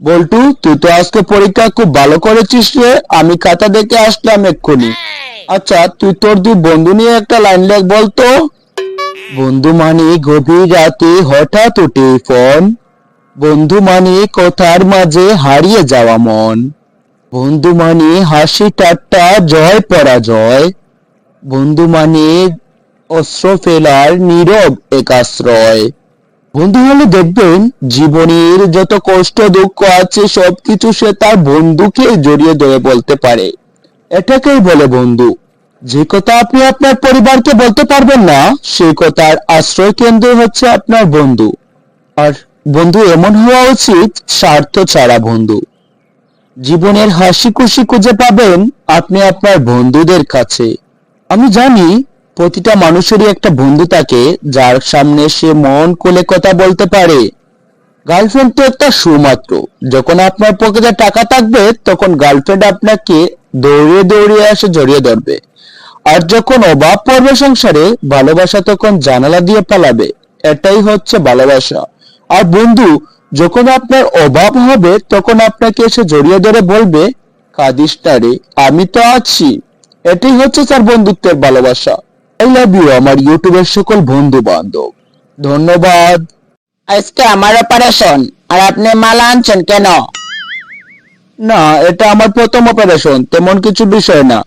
বল্টু, তুই তো আজকে পরীক্ষা খুব ভালো করেছিস রে। আমি খাতা দেখে আসলাম এক্ষুনি। আচ্ছা তুই তোর দুই বন্ধু নিয়ে একটা লাইন লেখ বলতো। বন্ধু মানে গভীর রাতে হঠাৎ উঠে ফোন। বন্ধু মানে কথার মাঝে হারিয়ে যাওয়া মন। বন্ধু মানে হাসি ঠাট্টা, জয় পরাজয়। বন্ধু মানে অস্ত্র ফেলার নীরব এক আশ্রয়। বন্ধু হলে দেখবেন, জীবনের যত কষ্ট দুঃখ আছে, সবকিছু সে তার বন্ধুকে জড়িয়ে ধরে বলতে পারে। এটাকেই বলে বন্ধু। যে কথা আপনি আপনার পরিবারকে বলতে পারবেন না সেই কথার আশ্রয় কেন্দ্র হচ্ছে আপনার বন্ধু। আর বন্ধু, এমন হওয়া উচিত স্বার্থ ছাড়া বন্ধু। জীবনের হাসি খুশি খুঁজে পাবেন আপনি আপনার বন্ধুদের কাছে। আমি জানি প্রতিটা মানুষেরই একটা বন্ধু থাকে, যার সামনে সে মন কোলে কথা বলতে পারে। গার্লফ্রেন্ড তো একটা সুমাত্র যখন আপনার পকেটে টাকা থাকবে, তখন গার্লফ্রেন্ড আপনাকে দৌড়িয়ে দৌড়িয়ে এসে জড়িয়ে ধরবে। আর যখন অভাব পড়বে সংসারে, ভালোবাসা তখন জানালা দিয়ে পালাবে। এটাই হচ্ছে ভালোবাসা। আর বন্ধু, যখন আপনার অভাব হবে, তখন আপনাকে এসে জড়িয়ে ধরে বলবে, কাঁদিস না রে, আমি তো আছি। এটাই হচ্ছে তার বন্ধুত্বের ভালোবাসা। আই লাভ ইউ আমার ইউটিউবের সকল বন্ধু বান্ধব ধন্যবাদ। আজকে আমার অপারেশন আর আপনি মালা আনছেন কেন? না এটা আমার প্রথম অপারেশন তেমন কিছু বিষয় না।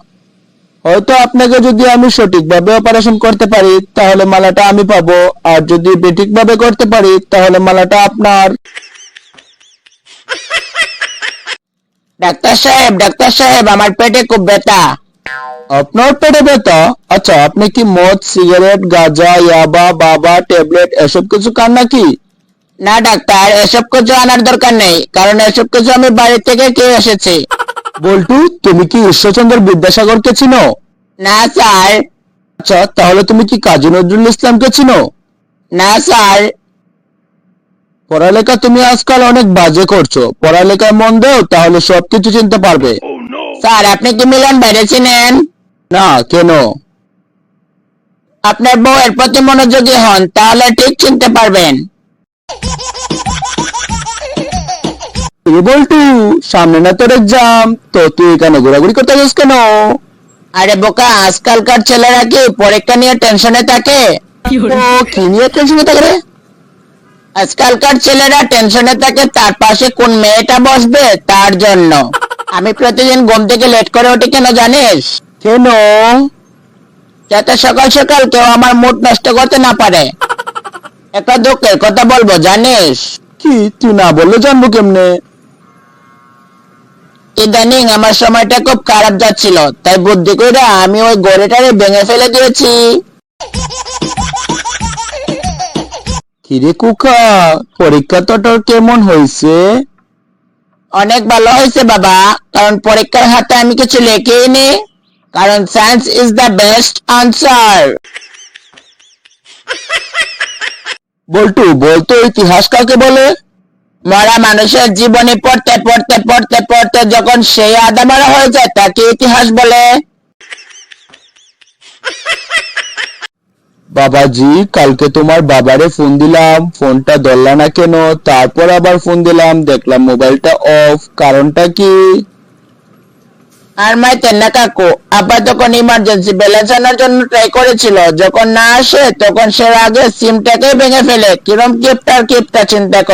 হয়তো আপনাকে যদি আমি সঠিকভাবে অপারেশন করতে পারি তাহলে মালাটা আমি পাবো। আর যদি বেঠিকভাবে করতে পারি তাহলে মালাটা আপনার। ডাক্তার সাহেব ডাক্তার সাহেব আমার পেটে খুব ব্যথা। আপনার পেটে ব্যথা? আচ্ছা আপনি কি মদ সিগারেট গাঁজা ইয়াবা বাবা ট্যাবলেট এসব কিছু খান নাকি? না ডাক্তার এসব কিছু আনার দরকার নেই কারণ এসব কিছু আমি বাড়ি থেকে কে এসেছি। বল্টু তুমি কি ঈশ্বরচন্দ্র বিদ্যাসাগরকে চিনো? না স্যার। আচ্ছা তাহলে তুমি কি কাজী নজরুল ইসলামকে চিনো? না স্যার। পড়ালেখা তুমি আজকাল অনেক বাজে করছ। পড়ালেখায় মন দাও তাহলে সবকিছু চিনতে পারবে। স্যার আপনি কি মিলন বাইরে চিনেন? না কেন? আপনার বউয়ের প্রতি মনোযোগী হন তাহলে ঠিক চিনতে পারবেন। এ বল্টু সামনে না তোর এক্সাম তো তুই এখানে ঘোরাঘুরি করতে যাস কেন? আরে বোকা আজকালকার ছেলেরা কি পরীক্ষা নিয়ে টেনশনে থাকে? ও কি নিয়ে টেনশনে থাকে রে? আজকালকার ছেলেরা টেনশনে থাকে তার পাশে কোন মেয়েটা বসবে? তার জন্য। আমি প্রতিদিন ঘুম থেকে লেট করে উঠি কেন জানিস? কেন? যাতে সকাল সকাল কেউ আমার মুড নষ্ট করতে না পারে। একটা দুঃখের কথা বলব জানিস? কি? তুই না বললে জানব কেমনে? ইদানিং আমার সময়টা খুব খারাপ যাচ্ছিল তাই বুদ্ধি করে আমি ওই গড়িটারে ভেঙে ফেলে দিয়েছি। কিরে কুকা পরীক্ষা তো তোর কেমন হয়েছে? অনেক ভালো হয়েছে বাবা কারণ পরীক্ষার হাতে আমি কিছু লেখেই নি কারণ science is the best answer Boltu বলতো ইতিহাস কাকে বলে? মরা মানুষের জীবনে পড়তে পড়তে পড়তে পড়তে যখন সেই আদা মারা হয়ে যায় তাকে ইতিহাস বলে। বাবাজি কালকে তোমার বাবারে ফোন দিলাম। ফোনটা ধরলা না কেন? তারপর আবার ফোন দিলাম। দেখলাম মোবাইলটা অফ কারণটা কি? আর মাইতে কাকু, আব্বা তখন ইমার্জেন্সি ব্যালেন্স আনার জন্য ট্রাই করেছিল, যখন না আসে, তখন সে আগে সিমটাকে ভেঙে ফেলে। কিরম কিপটার কিপটা চিন্তা করে